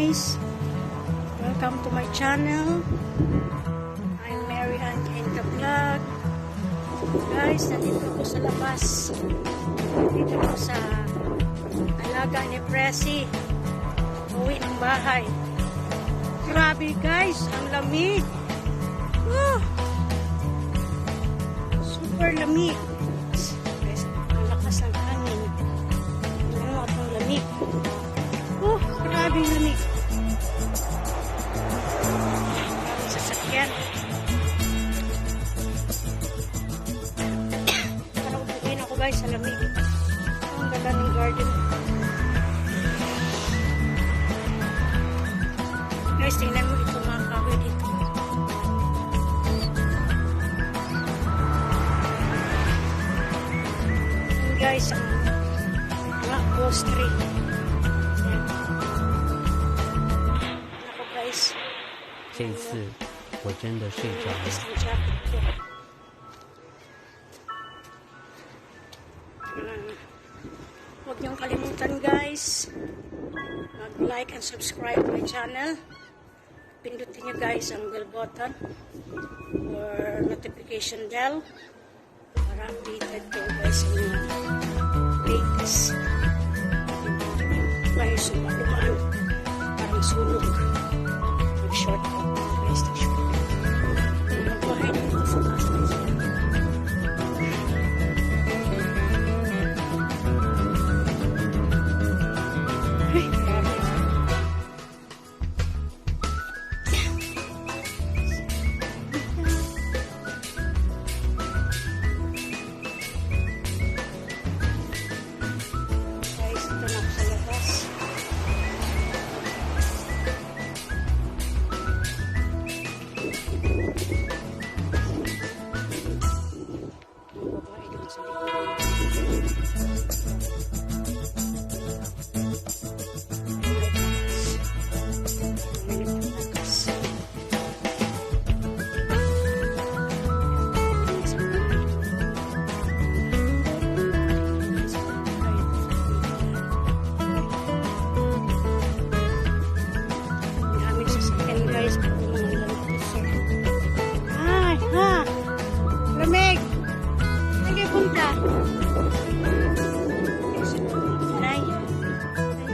guys. Welcome to my channel. I'm Mary Ann the Vlog. Guys nandito ako sa labas. Nandito ako sa alaga ni Presi. Uwi ng bahay. Grabe guys, ang lamig. Oh, super lamig. Guys, ang lakas ng hangin. Mo itong lamig. Oh, grabe lamig. Sasakyan. Para upuin ako guys sa lamig. Ang ganda ng garden. Guys, tingnan mo ito mga kahoy dito. Yan guys, ang mga ghost tree. Yan. Ako guys, 这一次我真的睡着 guys 了。 ng jacket ko. Ah, Huwag niyong kalimutan guys mag-like and subscribe my channel. Pindutin niyo guys ang bell button or notification bell para updated kayo guys sa mga latest. Guys yung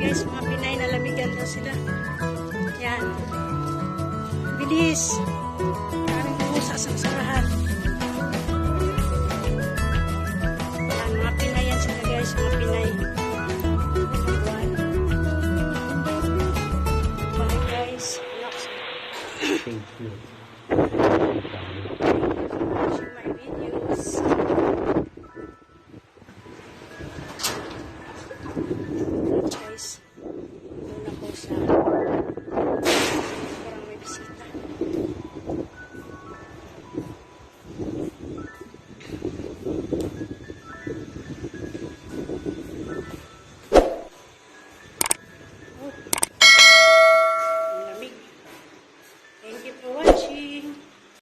guys, mga Pinay nalabigan na sila. Yan. Bilis! Maraming pusa sa sarahan. Yan, mga Pinay yan sila guys, mga Pinay. Bye guys. Thank you. Thanks.